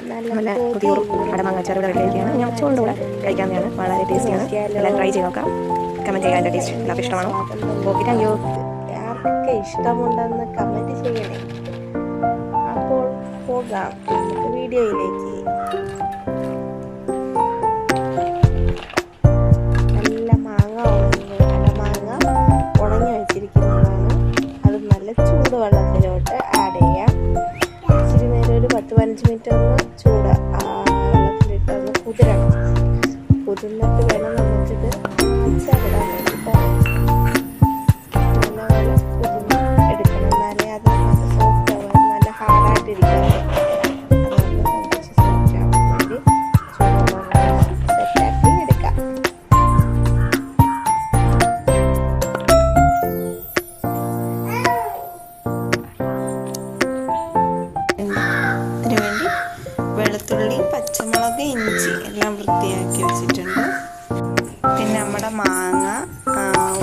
നല്ല പുതിയൊരു അടമാങ്ങാച്ചാർ ഇവിടെ കഴിക്കുകയാണ് ഞാൻ ചോറിന്റെ കൂടെ കഴിക്കാവുന്നതാണ്. വളരെ ടേസ്റ്റിയാണ്. എല്ലാം ട്രൈ ചെയ്ത് നോക്കാം. കമന്റ് ചെയ്യാൻ എന്റെ ടേസ്റ്റ് എല്ലാവർക്കും ഇഷ്ടമാണോ? ഓക്കെ താങ്ക് യു ആർക്കൊക്കെ ഇഷ്ടമുണ്ടെന്ന് കമന്റ് ചെയ്യണേ. അപ്പോൾ പോകാം. വീഡിയോയിലേക്ക്. നല്ല മാങ്ങ ഉണങ്ങി അടമാങ്ങ ഉണങ്ങി വെച്ചിരിക്കുന്നതാണ്. അത് നല്ല ചൂടുവെള്ളത്തിലോട്ട് ആഡ് ചെയ്യാം. ഇച്ചിരി നേരം ഒരു പത്ത് പതിനഞ്ച് മിനിറ്റ് ഒന്ന് الحمد لله كده ഇഞ്ചി എല്ലാം വൃത്തിയാക്കി വെച്ചിട്ടുണ്ട്. പിന്നെ നമ്മുടെ മാങ്ങ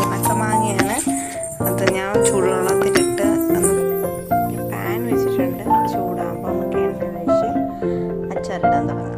ഉണക്ക മാങ്ങയാണ്. അത് ഞാൻ ചൂടുവെള്ളത്തിലിട്ട് പാൻ വെച്ചിട്ടുണ്ട്. ചൂടാകുമ്പോൾ നമുക്ക് എണ്ണ ഒഴിച്ച് അച്ചാറിടാൻ തുടങ്ങാം.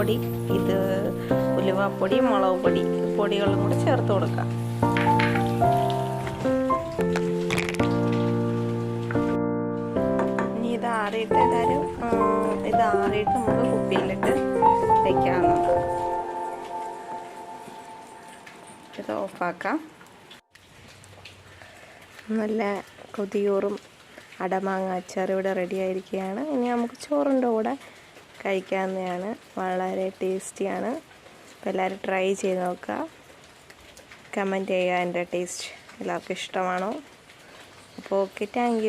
മഞ്ഞൾപ്പൊടി ഇത് ഉലുവാപ്പൊടി മുളക് പൊടി പൊടികളും കൂടെ ചേർത്ത് കൊടുക്കാം. ഇനി ഇത് ആറിയിട്ട് ഉം, ഇത് ആറിയിട്ട് നമുക്ക് കുപ്പിയിലിട്ട് വയ്ക്കാവുന്നതാണ് ഇത് ഓഫാക്കാം. നല്ല കൊതിയൂറും അടമാങ്ങ അച്ചാർ ഇവിടെ റെഡി ഇനി നമുക്ക് ചോറിന്റെ കൂടെ കഴിക്കാവുന്നതാണ്. വളരെ ടേസ്റ്റിയാണ്. അപ്പോൾ എല്ലാവരും ട്രൈ ചെയ്ത് നോക്കുക. കമന്റ് ചെയ്യുക എന്റെ ടേസ്റ്റ് എല്ലാവർക്കും ഇഷ്ടമാണോ? അപ്പോൾ ഓക്കെ താങ്ക്